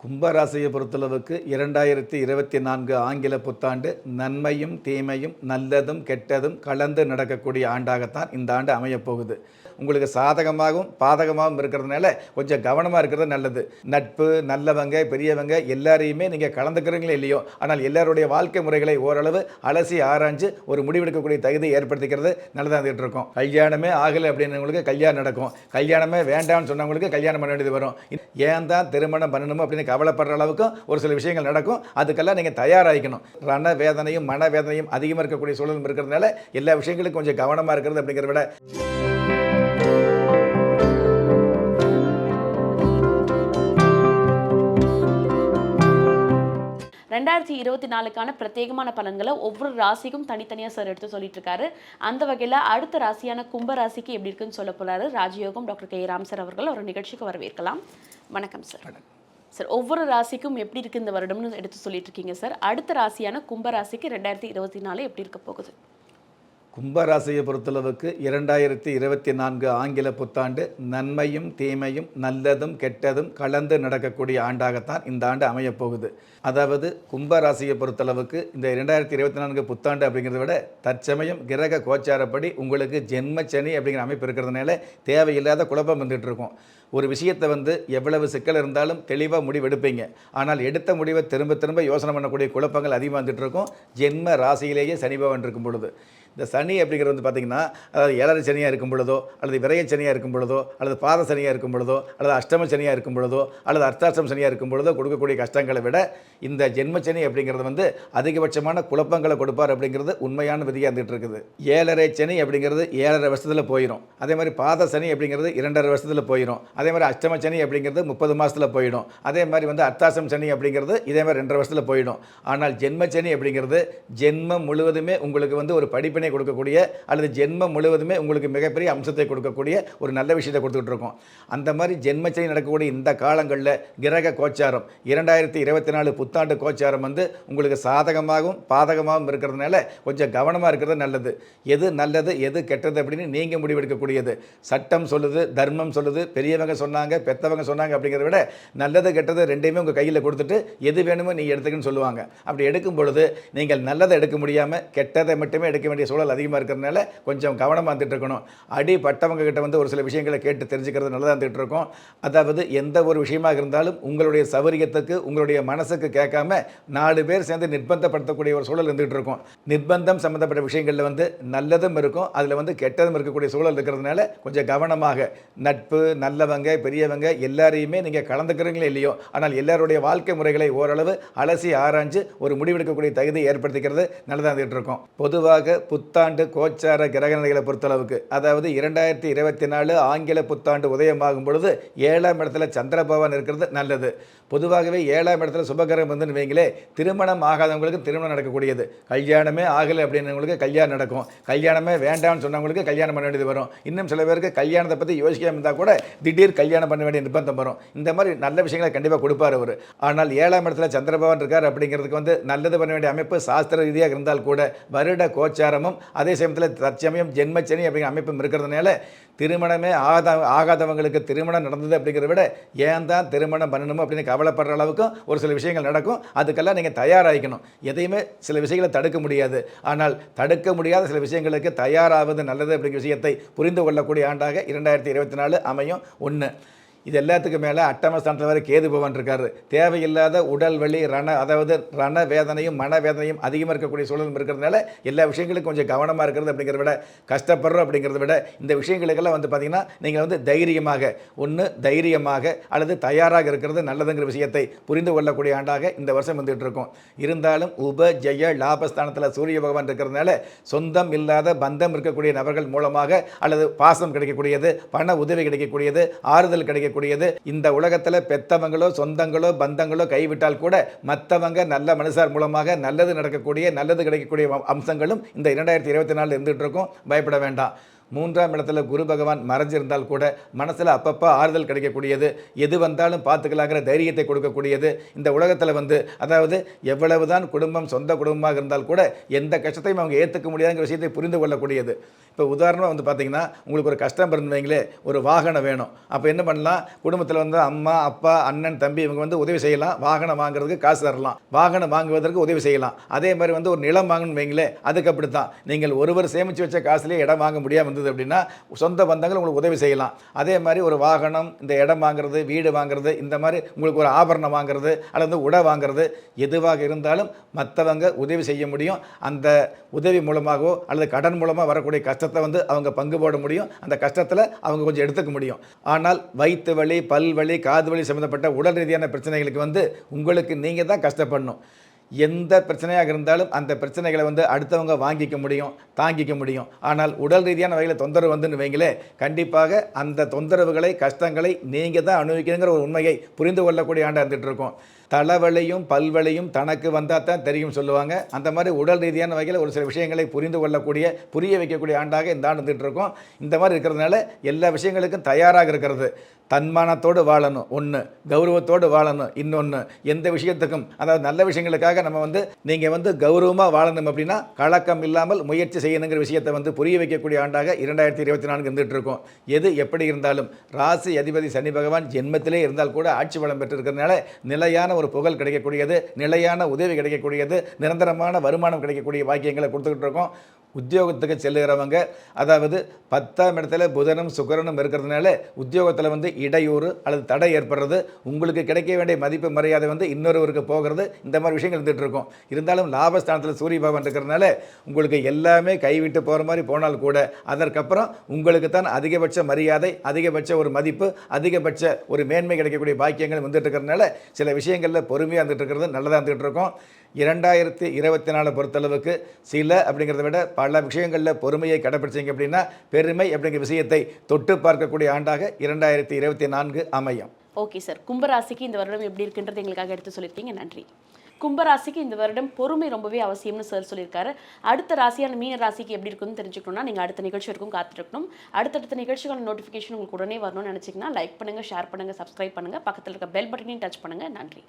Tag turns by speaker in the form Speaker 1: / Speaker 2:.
Speaker 1: கும்பராசியை பொறுத்தளவுக்கு இரண்டாயிரத்தி இருபத்தி நான்கு ஆங்கில புத்தாண்டு நன்மையும் தீமையும் நல்லதும் கெட்டதும் கலந்து நடக்கக்கூடிய ஆண்டாகத்தான் இந்த ஆண்டு அமையப் போகுது உங்களுக்கு சாதகமாகவும் பாதகமாகவும் இருக்கிறதுனால கொஞ்சம் கவனமாக இருக்கிறது நல்லது. நட்பு நல்லவங்க பெரியவங்க எல்லாரையுமே நீங்கள் கலந்துக்கிறீங்களோ இல்லையோ ஆனால் எல்லாருடைய வாழ்க்கை முறைகளை ஓரளவு அலசி ஆராய்ஞ்சு ஒரு முடிவெடுக்கக்கூடிய தகுதியை ஏற்படுத்திக்கிறது நல்லதாக இருந்துகிட்டு இருக்கும். கல்யாணமே ஆகலை அப்படின்னவங்களுக்கு கல்யாணம் நடக்கும். கல்யாணமே வேண்டாம்னு சொன்னவங்களுக்கு கல்யாணம் பண்ண வேண்டியது வரும். ஏன் தான் திருமணம் பண்ணணும் அப்படின்னு கவலைப்படுற அளவுக்கும் ஒரு சில விஷயங்கள் நடக்கும். அதுக்கெல்லாம் நீங்கள் தயாராகிக்கணும். ரண வேதனையும் மன வேதனையும் அதிகமாக இருக்கக்கூடிய சூழலும் இருக்கிறதுனால எல்லா விஷயங்களுக்கும் கொஞ்சம் கவனமாக இருக்கிறது அப்படிங்கிறத விட
Speaker 2: ரெண்டாயிரத்தி இருபத்தி நாலுக்கான பிரத்யேகமான பலன்களை ஒவ்வொரு ராசிக்கும் தனித்தனியாக சார் எடுத்து சொல்லிட்டு இருக்காரு அந்த வகையில் அடுத்த ராசியான கும்ப ராசிக்கு எப்படி இருக்குன்னு சொல்ல போறாரு ராஜயோகம் டாக்டர் கே ராம் சார் அவர்கள். ஒரு நிகழ்ச்சிக்கு வரவேற்கலாம். வணக்கம் சார். சார் ஒவ்வொரு ராசிக்கும் எப்படி இருக்கு இந்த வருடம்னு எடுத்து சொல்லிட்டு இருக்கீங்க சார். அடுத்த ராசியான கும்ப ராசிக்கு ரெண்டாயிரத்தி இருபத்தி நாலு எப்படி இருக்க போகுது?
Speaker 1: கும்பராசியை பொறுத்தளவுக்கு இரண்டாயிரத்தி இருபத்தி நான்கு ஆங்கில புத்தாண்டு நன்மையும் தீமையும் நல்லதும் கெட்டதும் கலந்து நடக்கக்கூடிய ஆண்டாகத்தான் இந்த ஆண்டு அமையப்போகுது அதாவது கும்பராசியை பொறுத்தளவுக்கு இந்த இரண்டாயிரத்தி இருபத்தி நான்கு புத்தாண்டு அப்படிங்கிறத விட தற்சமயம் கிரக கோச்சாரப்படி உங்களுக்கு ஜென்ம சனி அப்படிங்கிற அமைப்பு இருக்கிறதுனால தேவையில்லாத குழப்பம் வந்துட்டு இருக்கும். ஒரு விஷயத்தை வந்து எவ்வளவு சிக்கல் இருந்தாலும் தெளிவாக முடிவெடுப்பீங்க. ஆனால் எடுத்த முடிவை திரும்ப திரும்ப யோசனை பண்ணக்கூடிய குழப்பங்கள் அதிகமாக வந்துட்டு இருக்கும். ஜென்ம ராசியிலேயே சனி பகவான் இருக்கும் பொழுது. இந்த சனி அப்படிங்கிறது வந்து பார்த்திங்கன்னா அதாவது ஏழரை சனியாக இருக்கும் பொழுதோ அல்லது விரைய சனியாக இருக்கும் பொழுதோ அல்லது பாத சனியாக இருக்கும் பொழுதோ அல்லது அஷ்டம சனியாக இருக்கும் பொழுதோ அல்லது அர்த்தாஷ்டம் சனியாக இருக்கும் பொழுதோ கொடுக்கக்கூடிய கஷ்டங்களை விட இந்த ஜென்ம சனி அப்படிங்கிறது வந்து அதிகபட்சமான குழப்பங்களை கொடுப்பார் அப்படிங்கிறது உண்மையான விதியாக இருந்துகிட்டு இருக்குது. ஏழரை சனி அப்படிங்கிறது ஏழரை வருஷத்தில் போயிடும் அதே மாதிரி பாத சனி அப்படிங்கிறது இரண்டரை வருஷத்தில் போயிடும் அதே மாதிரி அஷ்டம சனி அப்படிங்கிறது முப்பது மாதத்தில் போயிடும். அதே மாதிரி வந்து அர்த்தாசம் சனி அப்படிங்கிறது இதே மாதிரி ரெண்டரை வருஷத்தில் போயிடும். ஆனால் ஜென்ம சனி அப்படிங்கிறது ஜென்மம் முழுவதுமே உங்களுக்கு வந்து ஒரு படிப்பினை கொடுக்கக்கூடிய அல்லது ஜென்மம் முழுவதுமே உங்களுக்கு மிகப்பெரிய அம்சத்தை கொடுக்கக்கூடிய ஒரு நல்ல விஷயத்தை கொடுத்துக்கிட்டு இருக்கோம். அந்த மாதிரி ஜென்மச்சனி நடக்கக்கூடிய இந்த காலங்களில் கிரக கோச்சாரம் இரண்டாயிரத்தி இருபத்தி நாலு புத்தாண்டு கோச்சாரம் வந்து உங்களுக்கு சாதகமாகவும் பாதகமாகவும் இருக்கிறதுனால கொஞ்சம் கவனமாக இருக்கிறது நல்லது. எது நல்லது எது கெட்டது அப்படின்னு நீங்கள் முடிவெடுக்கக்கூடியது. சட்டம் சொல்லுது தர்மம் சொல்லுது பெரியவங்க சொன்னாங்க பெத்தவங்க சொன்னாங்க அப்படிங்கிறத விட நல்லது கெட்டது ரெண்டையுமே உங்கள் கையில் கொடுத்துட்டு எது வேணுமோ நீங்கள் எடுத்துக்கன்னு சொல்லுவாங்க. அப்படி எடுக்கும் பொழுது நீங்கள் நல்லதை எடுக்க முடியாமல் கெட்டதை மட்டுமே எடுக்க வேண்டிய சூழல் அதிகமாக இருக்கிறதுனால கொஞ்சம் கவனமாக இருந்துட்டு இருக்கணும். அடி பட்டவங்க கிட்ட வந்து ஒரு சில விஷயங்களை கேட்டு தெரிஞ்சுக்கிறது நல்லதாக இருந்துகிட்டு இருக்கோம். அதாவது எந்த ஒரு விஷயமாக இருந்தாலும் உங்களுடைய சௌகரியத்துக்கு உங்களுடைய மனசுக்கு கேட்காம நாலு பேர் சேர்ந்து நிர்பந்தப்படுத்தக்கூடிய ஒரு சூழல் இருந்துகிட்டு இருக்கும். நிர்பந்தம் சம்மந்தப்பட்ட விஷயங்களில் வந்து நல்லதும் இருக்கும். அதில் வந்து கெட்டதும் இருக்கக்கூடிய சூழல் இருக்கிறதுனால கொஞ்சம் கவனமாக நட்பு நல்லவங்க பெரியவங்க எல்லாரையுமே நீங்கள் கலந்துக்கிறீங்களே இல்லையோ ஆனால் எல்லாருடைய வாழ்க்கை முறைகளை ஓரளவு அலசி ஆராய்ஞ்சு ஒரு முடிவெடுக்கக்கூடிய தகுதியை ஏற்படுத்திக்கிறது நல்லதாக இருந்துகிட்டு இருக்கும். பொதுவாக புத்தாண்டு கோச்சார கிரக நிலைகளை பொறுத்தளவுக்கு. அதாவது இரண்டாயிரத்தி இருபத்தி நாலு ஆங்கில புத்தாண்டு உதயமாகும் பொழுது ஏழாம் இடத்துல சந்திர பகவான் இருக்கிறது நல்லது. பொதுவாகவே ஏழாம் இடத்துல சுபகரம் வந்துன்னு வைங்களே திருமணம் ஆகாதவங்களுக்கு திருமணம் நடக்கக்கூடியது. கல்யாணமே ஆகலை அப்படின்னவங்களுக்கு கல்யாணம் நடக்கும். கல்யாணமே வேண்டாம்னு சொன்னவங்களுக்கு கல்யாணம் பண்ண வேண்டியது வரும். இன்னும் சில பேருக்கு கல்யாணத்தை பற்றி யோசிக்காம இருந்தால் கூட திடீர் கல்யாணம் பண்ண வேண்டிய நிர்பந்தம் வரும். இந்த மாதிரி நல்ல விஷயங்களை கண்டிப்பாக கொடுப்பார் அவர். ஆனால் ஏழாம் இடத்துல சந்திரபவன் இருக்கார் அப்படிங்கிறதுக்கு வந்து நல்லது பண்ண வேண்டிய அமைப்பு சாஸ்திர ரீதியாக இருந்தால் கூட வருட கோச்சாரமும் அதே சமயத்தில் தற்சமயம் ஜென்மச்சனி அப்படிங்கிற அமைப்பும் இருக்கிறதுனால திருமணமே ஆகாத ஆகாதவங்களுக்கு திருமணம் நடந்தது அப்படிங்கிறத விட ஏன் தான் திருமணம் பண்ணணுமோ அப்படின்னு கவலைப்படுற அளவுக்கும் ஒரு சில விஷயங்கள் நடக்கும். அதுக்கெல்லாம் நீங்கள் தயாராகிக்கணும். எதையுமே சில விஷயங்களை தடுக்க முடியாது. ஆனால் தடுக்க முடியாத சில விஷயங்களுக்கு தயாராவது நல்லது அப்படிங்கிற விஷயத்தை புரிந்து கொள்ளக்கூடிய ஆண்டாக இரண்டாயிரத்தி இருபத்தி நாலு அமையும். ஒன்று இது எல்லாத்துக்கும் மேலே அட்டமஸ்தானத்தில் வரை கேது பவன் இருக்கார். தேவையில்லாத உடல் வலி ரண அதாவது ரண வேதனையும் மன வேதனையும் அதிகமாக இருக்கக்கூடிய சூழலும் இருக்கிறதுனால எல்லா விஷயங்களுக்கும் கொஞ்சம் கவனமாக இருக்கிறது அப்படிங்கிறத விட கஷ்டப்படுறோம் அப்படிங்கிறத விட இந்த விஷயங்களுக்கெல்லாம் வந்து பார்த்திங்கன்னா நீங்கள் வந்து தைரியமாக ஒன்று தைரியமாக அல்லது தயாராக இருக்கிறது நல்லதுங்கிற விஷயத்தை புரிந்து கொள்ளக்கூடிய ஆண்டாக இந்த வருஷம் வந்துகிட்டு இருக்கும். இருந்தாலும் உப ஜெய லாபஸ்தானத்தில் சூரிய பகவான் இருக்கிறதுனால சொந்தம் இல்லாத பந்தம் இருக்கக்கூடிய நபர்கள் மூலமாக அல்லது பாசம் கிடைக்கக்கூடியது பண உதவி கிடைக்கக்கூடியது ஆறுதல் கிடைக்க செய்யக்கூடியது. இந்த உலகத்தில் பெத்தவங்களோ சொந்தங்களோ பந்தங்களோ கைவிட்டால் கூட மற்றவங்க நல்ல மனுஷார் மூலமாக நல்லது நடக்கக்கூடிய நல்லது கிடைக்கக்கூடிய அம்சங்களும் இந்த இரண்டாயிரத்தி இருபத்தி நாலில் இருந்துகிட்டு இருக்கும். பயப்பட வேண்டாம். மூன்றாம் இடத்துல குரு பகவான் மறைஞ்சிருந்தால் கூட மனசில் அப்பப்போ ஆறுதல் கிடைக்கக்கூடியது. எது வந்தாலும் பார்த்துக்கலாங்கிற தைரியத்தை கொடுக்கக்கூடியது. இந்த உலகத்தில் வந்து அதாவது எவ்வளவுதான் குடும்பம் சொந்த குடும்பமாக இருந்தால் கூட எந்த கஷ்டத்தையும் அவங்க ஏற்றுக்க முடியாதுங்கிற விஷயத்தை புரிந்து கொள்ளக்கூடியது. இப்போ உதாரணமாக வந்து பார்த்தீங்கன்னா உங்களுக்கு ஒரு கஷ்டம் இருந்து ஒரு வாகனம் வேணும். அப்போ என்ன பண்ணலாம்? குடும்பத்தில் வந்து அம்மா அப்பா அண்ணன் தம்பி இவங்க வந்து உதவி செய்யலாம். வாகனம் வாங்குறதுக்கு காசு தரலாம். வாகனம் வாங்குவதற்கு உதவி செய்யலாம். அதே மாதிரி வந்து ஒரு நிலம் வாங்கணும் வைங்களே அதுக்கு அப்படி தான் நீங்கள் ஒருவர் சேமித்து வச்ச காசுலேயே இடம் வாங்க முடியாமல் இருந்தது அப்படின்னா சொந்த பந்தங்கள் உங்களுக்கு உதவி செய்யலாம். அதே மாதிரி ஒரு வாகனம் இந்த இடம் வாங்குறது வீடு வாங்குறது இந்த மாதிரி உங்களுக்கு ஒரு ஆபரணம் வாங்குறது அல்லது உடை வாங்குறது எதுவாக இருந்தாலும் மற்றவங்க உதவி செய்ய முடியும். அந்த உதவி மூலமாகவோ அல்லது கடன் மூலமாக வரக்கூடிய கஷ்டத்தை வந்து அவங்க பங்கு போட முடியும். அந்த கஷ்டத்தில் அவங்க கொஞ்சம் எடுத்துக்க முடியும். ஆனால் வயிற்று வலி பல் வலி காது வலி சம்மந்தப்பட்ட உடல் ரீதியான பிரச்சனைகளுக்கு வந்து உங்களுக்கு நீங்கள் தான் கஷ்டப்படணும். எந்த பிரச்சனையாக இருந்தாலும் அந்த பிரச்சனைகளை வந்து அடுத்தவங்க வாங்கிக்க முடியும் தாங்கிக்க முடியும். ஆனால் உடல் ரீதியான வகையில் தொந்தரவு வந்துன்னு வைங்களே கண்டிப்பாக அந்த தொந்தரவுகளை கஷ்டங்களை நீங்கள் தான் அனுபவிக்கணுங்கிற ஒரு உண்மையை புரிந்து கொள்ளக்கூடிய ஆண்டாக இருந்துகிட்டு இருக்கோம். தலைவலியும் பல்வலையும் தனக்கு வந்தால் தான் தெரியும் சொல்லுவாங்க. அந்த மாதிரி உடல் ரீதியான வகையில் ஒரு சில விஷயங்களை புரிந்து கொள்ளக்கூடிய புரிய வைக்கக்கூடிய ஆண்டாக இந்த ஆண்டு இருந்துகிட்டு இருக்கோம் இந்த மாதிரி இருக்கிறதுனால எல்லா விஷயங்களுக்கும் தயாராக இருக்கிறது. தன்மானத்தோடு வாழணும். ஒன்று கௌரவத்தோடு வாழணும். இன்னொன்று எந்த விஷயத்துக்கும் அதாவது நல்ல விஷயங்களுக்காக நம்ம வந்து நீங்கள் வந்து கௌரவமாக வாழணும் அப்படின்னா கலக்கம் இல்லாமல் முயற்சி செய்யணுங்கிற விஷயத்தை வந்து புரிய வைக்கக்கூடிய ஆண்டாக இரண்டாயிரத்தி இருபத்தி நான்கு இருந்துகிட்டு இருக்கோம் எது எப்படி இருந்தாலும் ராசி அதிபதி சனி பகவான் ஜென்மத்திலே இருந்தால் கூட ஆட்சி வளம் பெற்றிருக்கிறதுனால நிலையான ஒரு புகழ் கிடைக்கக்கூடியது நிலையான உதவி கிடைக்கக்கூடியது நிரந்தரமான வருமானம் கிடைக்கக்கூடிய வாக்கியங்களை கொடுத்துக்கிட்டு இருக்கோம். உத்தியோகத்துக்கு செல்லுகிறவங்க அதாவது பத்தாம் இடத்துல புதனும் சுக்கரனும் இருக்கிறதுனால உத்தியோகத்தில் வந்து இடையூறு அல்லது தடை ஏற்படுறது உங்களுக்கு கிடைக்க வேண்டிய மதிப்பு மரியாதை வந்து இன்னொருவருக்கு போகிறது இந்த மாதிரி விஷயங்கள் இருந்துகிட்டு இருக்கும். இருந்தாலும் லாபஸ்தானத்தில் சூரிய பகவான் இருக்கிறதுனால உங்களுக்கு எல்லாமே கைவிட்டு போகிற மாதிரி போனால் கூட அதற்கப்புறம் உங்களுக்கு தான் அதிகபட்ச மரியாதை அதிகபட்ச ஒரு மதிப்பு அதிகபட்ச ஒரு மேன்மை கிடைக்கக்கூடிய பாக்கியங்கள் வந்துட்டு இருக்கிறதுனால சில விஷயங்களில் பொறுமையாக இருந்துகிட்டு இருக்கிறது நல்லதாக இருந்துகிட்டு இருக்கும். இரண்டாயிரத்தி இருபத்தி நாலு பொறுத்தளவுக்கு சில அப்படிங்கிறத விட பல விஷயங்களில் பொறுமையை கடைப்பிடிச்சிங்க அப்படின்னா பெருமை அப்படிங்கிற விஷயத்தை தொட்டு பார்க்கக்கூடிய ஆண்டாக இரண்டாயிரத்தி இருபத்தி நான்கு அமையும்.
Speaker 2: Okay sir. கும்பராசிக்கு இந்த வருடம் எப்படி இருக்குன்றது எங்களுக்காக எடுத்து சொல்லியிருக்கீங்க. நன்றி. கும்பராசிக்கு இந்த வருடம் பொறுமை ரொம்பவே அவசியம்னு சார் சொல்லியிருக்காரு. அடுத்த ராசியான மீன ராசிக்கு எப்படி இருக்குன்னு தெரிஞ்சுக்கணும்னா நீங்கள் அடுத்த நிகழ்ச்சி வரைக்கும் காத்திருக்கணும். அடுத்தடுத்த நிகழ்ச்சிக்கான நோட்டிஃபிகேஷன் உங்களுக்கு உடனே வரணும்னு நினச்சிங்கன்னா லைக் பண்ணுங்கள் ஷேர் பண்ணுங்கள் சப்ஸ்கிரைப் பண்ணுங்கள் பக்கத்தில் இருக்க பெல் பட்டனையும் டச் பண்ணுங்கள் நன்றி.